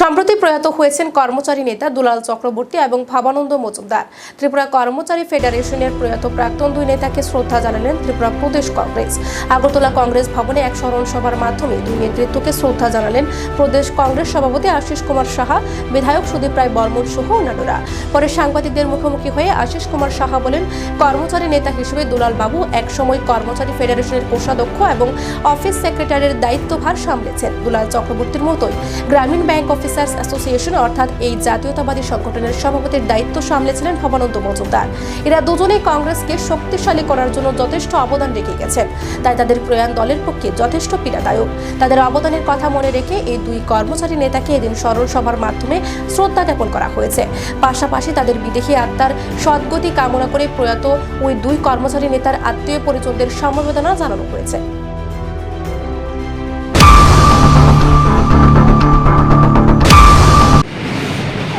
সম্প্রতি প্রয়াত হয়েছেন কর্মচারী নেতা দুলাল চক্রবর্তী এবং ভাবানন্দ মজুমদার। ত্রিপুরা কর্মচারী ফেডারেশনের প্রয়াত প্রাক্তন দুই নেতাকে শ্রদ্ধা জানালেন ত্রিপুরা প্রদেশ কংগ্রেস। আগরতলা কংগ্রেস ভবনে এক স্মরণ সভার মাধ্যমে দুই নেতৃত্বকে শ্রদ্ধা জানালেন প্রদেশ কংগ্রেস সভাপতি আশিস কুমার সাহা, বিধায়ক সুদীপ রায় বর্মন সহ অন্যান্যরা। পরে সাংবাদিকদের মুখোমুখি হয়ে আশিস কুমার সাহা বলেন, কর্মচারী নেতা হিসেবে দুলাল বাবু একসময় কর্মচারী ফেডারেশনের কোষাধ্যক্ষ এবং অফিস সেক্রেটারির দায়িত্বভার সামলেছেন দুলাল চক্রবর্তীর মতোই। গ্রামীণ ব্যাংক অফিসার্স অ্যাসোসিয়েশন, অর্থাৎ এই জাতীয়তাবাদী সংগঠনের সভাপতির দায়িত্ব সামলেছিলেন ভবানন্দ মজুমদার। এরা দুজনেই কংগ্রেসকে শক্তিশালী করার জন্য যথেষ্ট অবদান রেখে গেছেন। তাই তাদের প্রয়াণ দলের পক্ষে যথেষ্ট পীড়াদায়ক। তাদের অবদানের কথা মনে রেখে এই দুই কর্মচারী নেতাকে এদিন স্মরণ সভার মাধ্যমে শ্রদ্ধা জ্ঞাপন করা হয়েছে। পাশাপাশি তাদের বিদেহী আত্মার সদ্গতি কামনা করে প্রয়াত ওই দুই কর্মচারী নেতার আত্মীয় পরিজনদের সমবেদনা জানানো হয়েছে।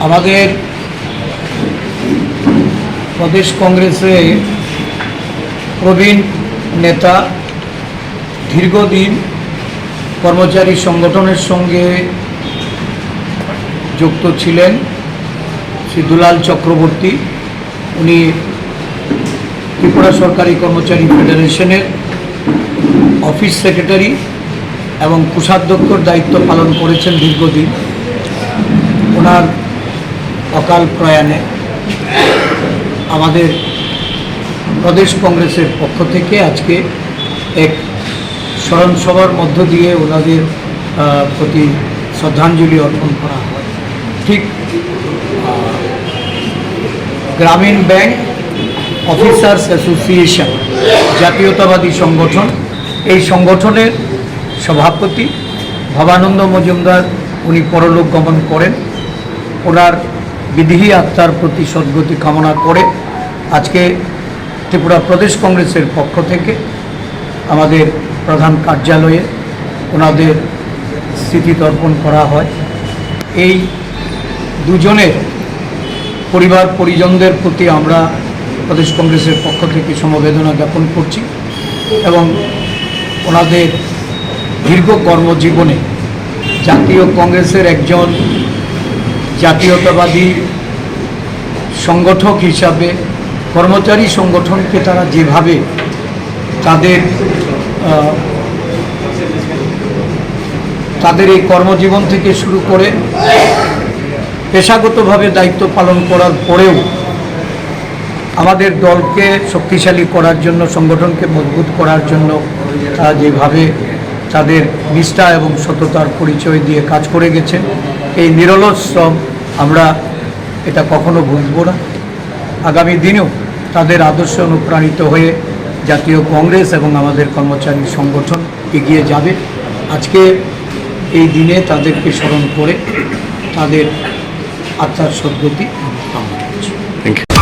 আমাদের প্রদেশ কংগ্রেসে প্রবীণ নেতা দীর্ঘদিন কর্মচারী সংগঠনের সঙ্গে যুক্ত ছিলেন শ্রী দুলাল চক্রবর্তী। উনি ত্রিপুরা সরকারি কর্মচারী ফেডারেশনের অফিস সেক্রেটারি এবং কোষাধ্যক্ষর দায়িত্ব পালন করেছেন দীর্ঘদিন। ওনার অকাল প্রয়াণে আমাদের প্রদেশ কংগ্রেসের পক্ষ থেকে আজকে এক স্মরণ সভার মধ্য দিয়ে ওনাদের প্রতি শ্রদ্ধাঞ্জলি অর্পণ করা হয়। ঠিক গ্রামীণ ব্যাংক অফিসার্স অ্যাসোসিয়েশন, জাতীয়তাবাদী সংগঠন, এই সংগঠনের সভাপতি ভবানন্দ মজুমদার, উনি পরলোক গমন করেন। ওনার বিধিহী আত্মার প্রতি সদ্গতি কামনা করে আজকে ত্রিপুরা প্রদেশ কংগ্রেসের পক্ষ থেকে আমাদের প্রধান কার্যালয়ে ওনাদের স্মৃতি তর্পণ করা হয়। এই দুজনের পরিবার, পরিজনদের প্রতি আমরা প্রদেশ কংগ্রেসের পক্ষ থেকে সমবেদনা জ্ঞাপন করছি এবং ওনাদের দীর্ঘ কর্মজীবনে জাতীয় কংগ্রেসের একজন জাতীয়তাবাদী সংগঠক হিসাবে, কর্মচারী সংগঠনকে তারা যেভাবে তাদের তাদের এই কর্মজীবন থেকে শুরু করে পেশাগতভাবে দায়িত্ব পালন করার পরেও আমাদের দলকে শক্তিশালী করার জন্য, সংগঠনকে মজবুত করার জন্য তারা যেভাবে তাদের নিষ্ঠা এবং সততার পরিচয় দিয়ে কাজ করে গেছেন এই নিরলস শ্রম আমরা এটা কখনো ভুলব না। আগামী দিনেও তাদের আদর্শে অনুপ্রাণিত হয়ে জাতীয় কংগ্রেস এবং আমাদের কর্মচারী সংগঠন এগিয়ে যাবে। আজকে এই দিনে তাদেরকে স্মরণ করে তাদের আত্মার সদ্গতি কামনা করছি। Thank you